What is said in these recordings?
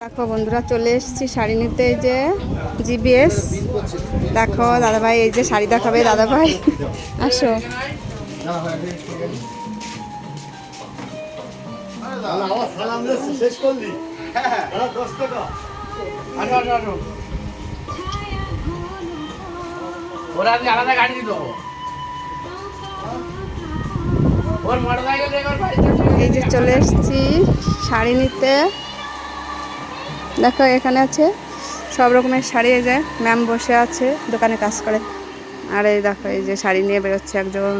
দেখো বন্ধুরা চলে এসেছি শাড়ি নিতে এই যে জিবিএস দেখো দাদাভাই এই যে শাড়ি দেখাবে দাদাভাই। আসো। ওরা আলাদা গাড়ি দিত এই যে চলে এসেছি শাড়ি নিতে। দেখো, এখানে আছে, সব রকমের শাড়ি, এই যে ম্যাম বসে আছে, দোকানে কাজ করে। আর এই দেখো, এই যে শাড়ি নিয়ে বেরোচ্ছে একজন।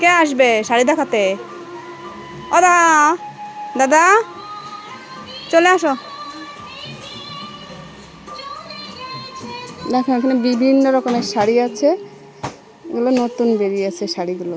কে আসবে শাড়ি দেখাতে? ও দাদা, চলে আসো। দেখো, এখানে বিভিন্ন রকমের শাড়ি আছে। এগুলো নতুন বেরিয়েছে শাড়িগুলো।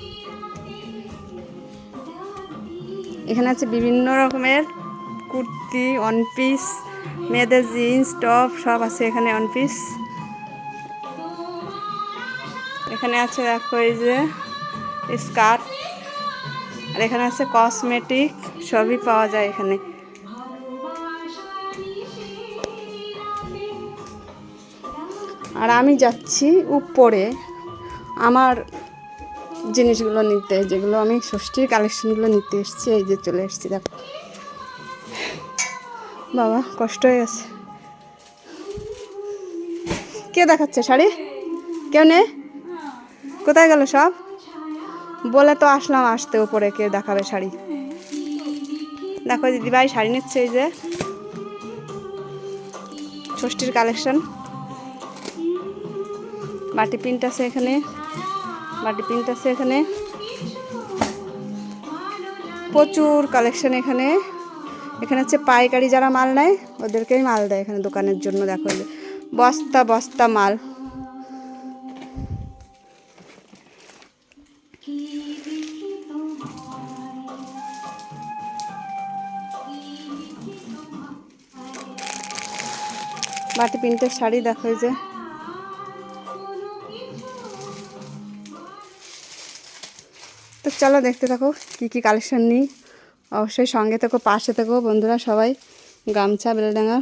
এখানে আছে বিভিন্ন রকমের কুর্তি ওয়ান পিস মেয়েদের জিন্স টপ সব আছে এখানে ওয়ান পিস এখানে আছে দেখো এই যে স্কার্ট আর এখানে আছে কসমেটিক সবই পাওয়া যায় এখানে। আর আমি যাচ্ছি উপরে। আমার জিনিসগুলো নিতে, যেগুলো আমি ষষ্ঠীর কালেকশনগুলো নিতে এসেছি, এই যে চলে এসেছি, দেখো। বাবা, কষ্ট হয়ে গেছে। কে দেখাচ্ছে শাড়ি? কেউ নে কোথায় গেল সব? বলে তো আসলাম আসতে উপরে কে দেখাবে শাড়ি? দেখো, দিদিভাই শাড়ি নিচ্ছে, এই যে। ষষ্ঠীর কালেকশন বাটি প্রিন্ট আছে এখানে। বাটি প্রিন্ট আছে এখানে। প্রচুর কালেকশন এখানে। এখানে হচ্ছে পাইকারি যারা মাল নেয়, ওদেরকেই মাল দেয় এখানে দোকানের জন্য, দেখো বস্তা বস্তা মাল। বাটি প্রিন্টের শাড়ি দেখো যে। তো চলো দেখতে থাকো, কী কী কালেকশন নিই। অবশ্যই সঙ্গে থেকো, পাশে থেকো বন্ধুরা সবাই, গামছা, বেলডাঙ্গা।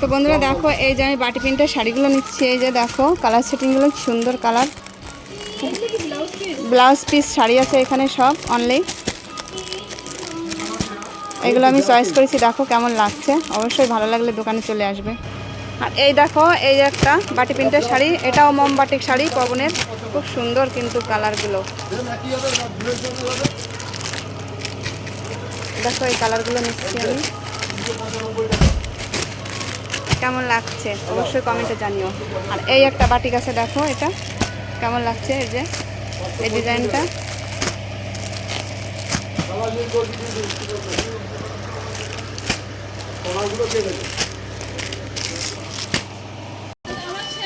তো বন্ধুরা দেখো, এই যে আমি বাটি প্রিন্টের শাড়িগুলো নিচ্ছি, এই যে দেখো কালার সেটিংগুলো সুন্দর কালার ব্লাউজ পিস শাড়ি আছে এখানে সব অনলি এগুলো আমি চয়েস করেছি, দেখো কেমন লাগছে। অবশ্যই ভালো লাগলে দোকানে চলে আসবে। আর এই দেখো, এই একটা বাটি প্রিন্টের শাড়ি, এটাও মোমবাটিক শাড়ি, পবনের। খুব সুন্দর কিন্তু কালারগুলো। দেখো এই কালারগুলো নিচ্ছি আমি। কেমন লাগছে? অবশ্যই কমেন্টে জানিও। আর এই একটা বাটি আছে দেখো, এটা কেমন লাগছে? এই যে, এই ডিজাইনটা।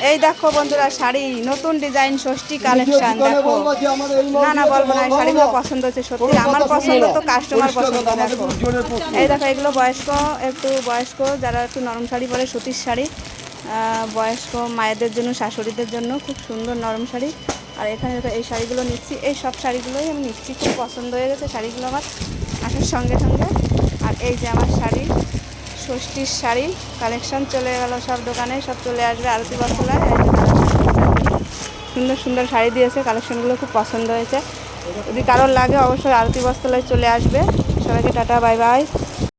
এই দেখো বন্ধুরা শাড়ি নতুন ডিজাইন ষষ্ঠী কালেকশন দেখো। না না বলব না শাড়িগুলো পছন্দ হচ্ছে সত্যি। আমার পছন্দ তো কাস্টমার পছন্দ দেখো। এই দেখো এগুলো বয়স্ক একটু বয়স্ক যারা একটু নরম শাড়ি পরে সুতির শাড়ি। বয়স্ক মায়েদের জন্য শাশুড়িদের জন্য খুব সুন্দর নরম শাড়ি। আর এখানে দেখো এই শাড়িগুলো নিচ্ছি। এই সব শাড়িগুলোই আমি নিচ্ছি। খুব পছন্দ হয়ে গেছে শাড়িগুলো আমার আসার সঙ্গে সঙ্গে। আর এই যে আমার শাড়ি ষষ্ঠীর শাড়ি কালেকশন চলে গেল সব দোকানে, সব চলে আসবে আরতি বসলায় সুন্দর সুন্দর শাড়ি দিয়েছে কালেকশনগুলো খুব পছন্দ হয়েছে। যদি কারোর লাগে অবশ্যই আরতি বস্ত্রালয় চলে আসবে। সবাইকে টাটা, বাই বাই।